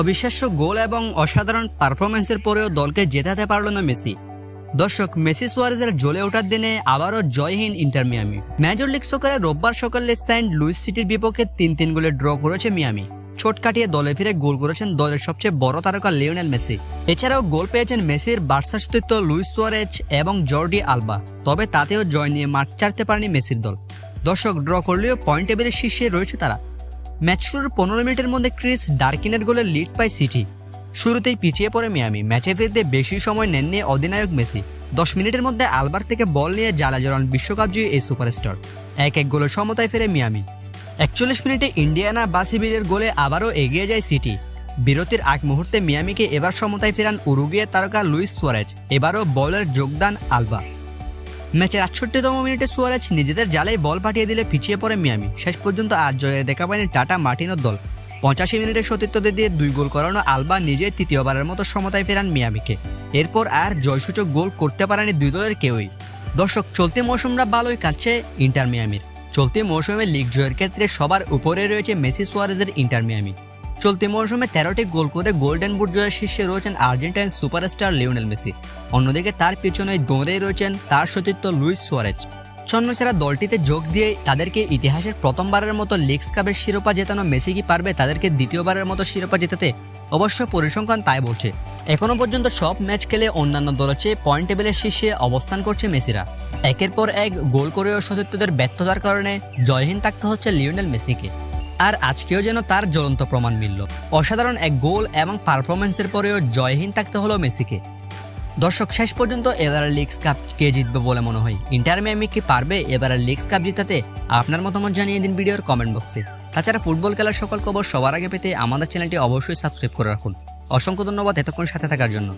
অবিশ্বাস্য গোল এবং অসাধারণ পারফরমেন্সের পরেও দলকে জেতাতে পারল না মেসি। দর্শক, মেসি সুয়ারেজের জ্বলে ওঠার দিনে আবারও জয়হীন ইন্টার মিয়ামি। মেজর লিগ সকালে রোববার সকালে সেন্ট লুইস সিটির বিপক্ষে তিন তিন গোলে ড্র করেছে মিয়ামি। ছোট কাটিয়ে দলে ফিরে গোল করেছেন দলের সবচেয়ে বড় তারকা লিওনেল মেসি। এছাড়াও গোল পেয়েছেন মেসির বার্সা সতীর্থ লুইস সুয়ারেজ এবং জর্ডি আলবা। তবে তাতেও জয় নিয়ে মাঠ ছাড়তে পারেনি মেসির দল। দর্শক, ড্র করলেও পয়েন্ট টেবিলের শীর্ষে রয়েছে তারা। ম্যাচ শুরুর পনেরো মিনিটের মধ্যে ক্রিস ডার্কিনের গোলে লিড পায় সিটি। শুরুতেই পিছিয়ে পড়ে মিয়ামি। ম্যাচে ফিরতে বেশি সময় নেননি অধিনায়ক মেসি। দশ মিনিটের মধ্যে আলবার থেকে বল নিয়ে জ্বালা জড়ান বিশ্বকাপ জয়ী এই সুপারস্টার। এক এক গোলের সমতায় ফেরে মিয়ামি। একচল্লিশ মিনিটে ইন্ডিয়ানা বাসিবিলের গোলে আবারও এগিয়ে যায় সিটি। বিরতির আগ মুহূর্তে মিয়ামিকে এবার সমতায় ফেরান উরুগিয়ে তারকা লুইস সুয়ারেজ। এবারও বলের যোগদান আলবা। ম্যাচের আটষট্টিতম মিনিটে সুয়ারেজ নিজেদের জালেই বল পাঠিয়ে দিলে পিছিয়ে পড়ে মিয়ামি। শেষ পর্যন্ত আজ জয়ে দেখা পায়নি টাটা মার্টিনোর দল। পঁচাশি মিনিটে সতীর্থ দিয়ে দুই গোল করানো আলবা নিজে তৃতীয়বারের মতো সমতায় ফেরান মিয়ামিকে। এরপর আর জয়সূচক গোল করতে পারেনি দুই দলের কেউই। দর্শক, চলতি মৌসুমরা ভালোই কাটছে ইন্টার মিয়ামির। চলতি মৌসুমে লিগ জয়ের ক্ষেত্রে সবার উপরে রয়েছে মেসি সুয়ারেজের ইন্টার মিয়ামি। চলতি মৌসুমে তেরোটি গোল করে গোল্ডেন বুট জয়ের শীর্ষে রয়েছেন আর্জেন্টাইন সুপারস্টার লিওনেল মেসি। অন্যদিকে তার পিছনে দৌড়েই রয়েছেন তার সতীর্থ লুইস সুয়ারেজ। ছন্নছাড়া দলটিতে যোগ দিয়ে তাদেরকে ইতিহাসের প্রথমবারের মতো লিগস কাপের শিরোপা জেতানো মেসি কি পারবে তাদেরকে দ্বিতীয়বারের মতো শিরোপা জেতাতে অবশ্য পরিসংখ্যান তাই বলছে। এখনও পর্যন্ত সব ম্যাচ খেলে অন্যান্য দলের চেয়ে পয়েন্ট টেবিলের শীর্ষে অবস্থান করছে মেসিরা। একের পর এক গোল করেও সতীর্থদের ব্যর্থতার কারণে জয়হীন থাকতে হচ্ছে লিওনেল মেসিকে। আর আজকেও যেন তার জ্বলন্ত প্রমাণ মিলল। অসাধারণ এক গোল এবং পারফরমেন্সের পরেও জয়হীন থাকতে হলো মেসিকে। দর্শক, শেষ পর্যন্ত এবারের লিগস কাপ কে জিতবে বলে মনে হয়? ইন্টার মিয়ামি কি পারবে এবারের লিগস কাপ জিতাতে? আপনার মতামত জানিয়ে দিন ভিডিওর কমেন্ট বক্সে তাছাড়া ফুটবল খেলার সকল খবর সবার আগে পেতে আমাদের চ্যানেলটি অবশ্যই সাবস্ক্রাইব করে রাখুন। অসংখ্য ধন্যবাদ এতক্ষণ সাথে থাকার জন্য।